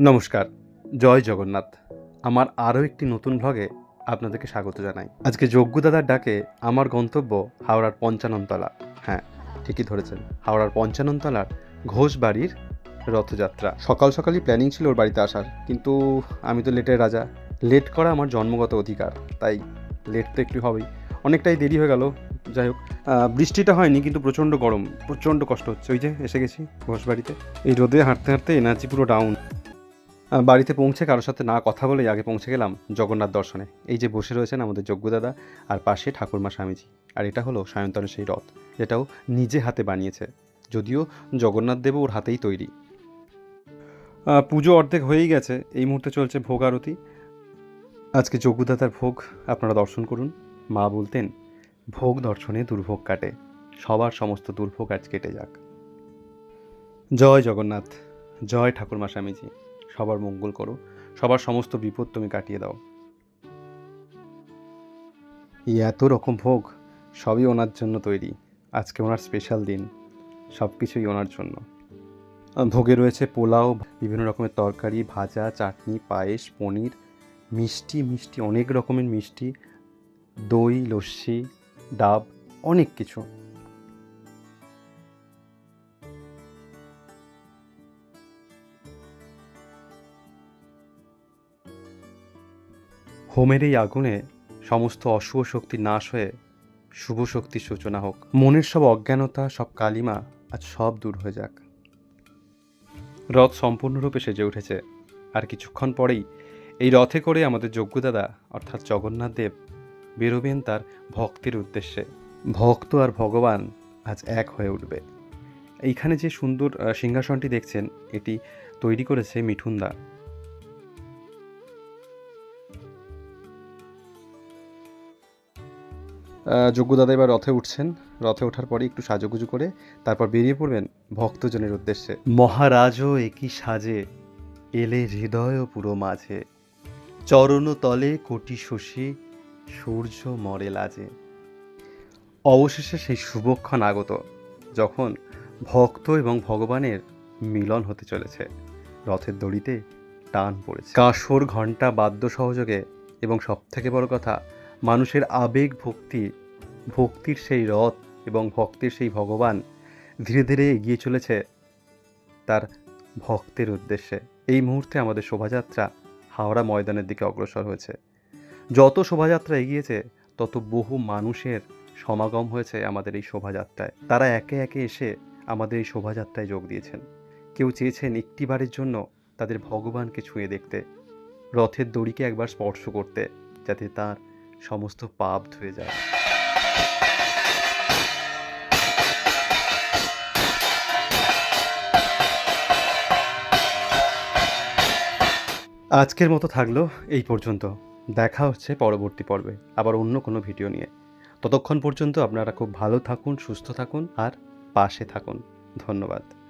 নমস্কার, জয় জগন্নাথ। আমার আরও একটি নতুন ভ্লগে আপনাদেরকে স্বাগত জানাই। আজকে যজ্ঞদাদার ডাকে আমার গন্তব্য হাওড়ার পঞ্চাননতলা। হ্যাঁ ঠিকই ধরেছেন, হাওড়ার পঞ্চাননতলার ঘোষ বাড়ির রথযাত্রা। সকাল সকালই প্ল্যানিং ছিল ওর বাড়িতে আসার, কিন্তু আমি তো লেটের রাজা। লেট করা আমার জন্মগত অধিকার, তাই লেট তো একটু হবেই। অনেকটাই দেরি হয়ে গেল, যাই হোক। বৃষ্টিটা হয়নি, কিন্তু প্রচণ্ড গরম, প্রচণ্ড কষ্ট হচ্ছে। ওই যে এসে গেছি ঘোষ বাড়িতে এই রোদে হাঁটতে হাঁটতে এনার্জি পুরো ডাউন বাড়িতে পৌঁছে কারোর সাথে না কথা বলেই আগে পৌঁছে গেলাম জগন্নাথ দর্শনে। এই যে বসে রয়েছেন আমাদের যজ্ঞদাদা আর পাশে ঠাকুরমা স্বামীজি। আর এটা হলো সায়ন্তনের সেই রথ, যেটাও নিজে হাতে বানিয়েছে। যদিও জগন্নাথ দেব ওর হাতেই তৈরি। পুজো অর্ধেক হয়েই গেছে, এই মুহূর্তে চলছে ভোগ আরতি। আজকে যজ্ঞদাতার ভোগ আপনারা দর্শন করুন। মা বলতেন, ভোগ দর্শনে দুর্ভোগ কাটে, সবার সমস্ত দুর্ভোগ আজ কেটে যাক। জয় জগন্নাথ, জয় ঠাকুরমা স্বামীজি। সবার মঙ্গল করো, সবার সমস্ত বিপদ তুমি কাটিয়ে দাও। এই এত রকম ভোগ সবই ওনার জন্য তৈরি, আজকে ওনার স্পেশাল দিন সব কিছুই ওনার জন্য। ভোগে রয়েছে পোলাও, বিভিন্ন রকমের তরকারি, ভাজা, চাটনি, পায়েস, পনির, মিষ্টি মিষ্টি, অনেক রকমের মিষ্টি, দই, লস্যি, ডাব, অনেক কিছু। হোমের এই আগুনে সমস্ত অশুভ শক্তি নাশ হয়ে শুভ শক্তির সূচনা হোক। মনের সব অজ্ঞানতা, সব কালিমা আজ সব দূর হয়ে যাক। রথ সম্পূর্ণরূপে সেজে উঠেছে। আর কিছুক্ষণ পরেই এই রথে করে আমাদের যজ্ঞদাদা, অর্থাৎ জগন্নাথ দেব, বেরোবেন তার ভক্তির উদ্দেশ্যে। ভক্ত আর ভগবান আজ এক হয়ে উঠবে। এইখানে যে সুন্দর সিংহাসনটি দেখছেন, এটি তৈরি করেছে মিঠুনদা। যজ্ঞদাদা এবার রথে উঠছেন। রথে ওঠার পরে একটু সাজুগুজু করে তারপর বেরিয়ে পড়বেন ভক্তজনের উদ্দেশ্যে। মহারাজও একই সাজে এলে হৃদয় পুরো মাঝে। চরণ তলে কোটি শশী, সূর্য মরে লাজে। অবশেষে সেই শুভক্ষণ আগত, যখন ভক্ত এবং ভগবানের মিলন হতে চলেছে। রথের দড়িতে টান পড়েছে। কাসর ঘণ্টা বাদ্য সহযোগে এবং সবথেকে বড় কথা মানুষের আবেগ ভক্তি, ভক্তির সেই রথ এবং ভক্তের সেই ভগবান ধীরে ধীরে এগিয়ে চলেছে তার ভক্তের উদ্দেশ্যে। এই মুহূর্তে আমাদের শোভাযাত্রা হাওড়া ময়দানের দিকে অগ্রসর হয়েছে। যত শোভাযাত্রা এগিয়েছে, তত বহু মানুষের সমাগম হয়েছে আমাদের এই শোভাযাত্রায়। তারা একে একে এসে আমাদের এই শোভাযাত্রায় যোগ দিয়েছেন। কেউ চেয়েছেন একটিবারের জন্য তাদের ভগবানকে ছুঁয়ে দেখতে, রথের দড়িকে একবার স্পর্শ করতে, যাতে তার সমস্ত পাপ ধুয়ে যায় আজকের মতো থাকল এই পর্যন্ত। দেখা হচ্ছে পরবর্তী পর্বে, আবার অন্য কোনো ভিডিও নিয়ে। ততক্ষণ পর্যন্ত আপনারা খুব ভালো থাকুন, সুস্থ থাকুন, আর পাশে থাকুন। ধন্যবাদ।